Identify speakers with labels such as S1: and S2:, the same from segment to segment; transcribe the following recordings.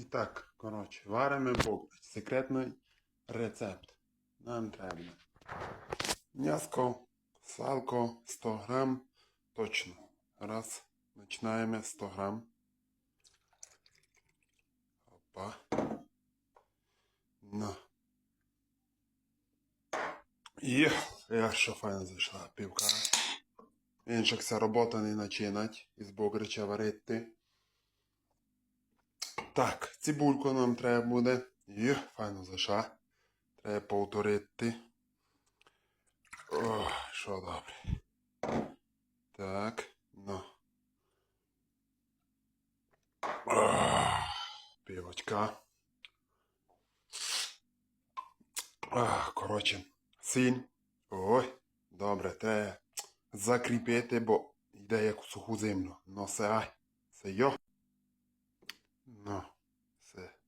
S1: І так, коротше, варимо бограч. Секретний рецепт. Нам треба. М'яско, салко, 100 грам. Точно. Раз. Починаємо 100 грам. Опа. На. І як що файно зайшла півка. Інших ця робота не начинать із бограча варити. Так, цибульку нам треба буде. І файно зайшла. Треба повторити. О, що добре. Так, ну. О, півочка. Ах, коротше, синь. Ой, добре, треба закріпити, бо йде як у суху землю. Ну, це ай, це йо.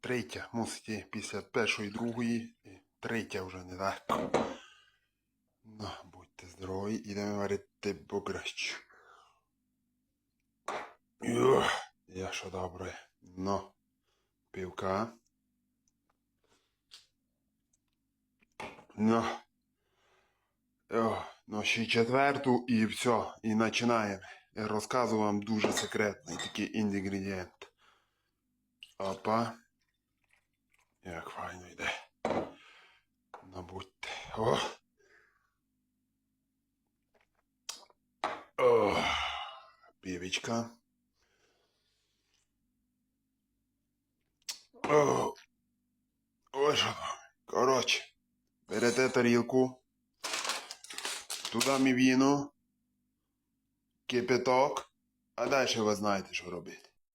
S1: Третя. Мусить після першої, другої і третя вже не так. Ну, будьте здорові, ідемо варити бограч. Я що добре. Ну, півка. Ну. Ну ще четверту і все, і починаємо. Я розказую вам дуже секретний такий інгредієнт. Опа. Як файно йде. Ну будьте. О. О. Півічка. О. Ой, що там. Коротше. Берете тарілку. Туди мівіну. Кипяток. А далі ви знаєте, що робити.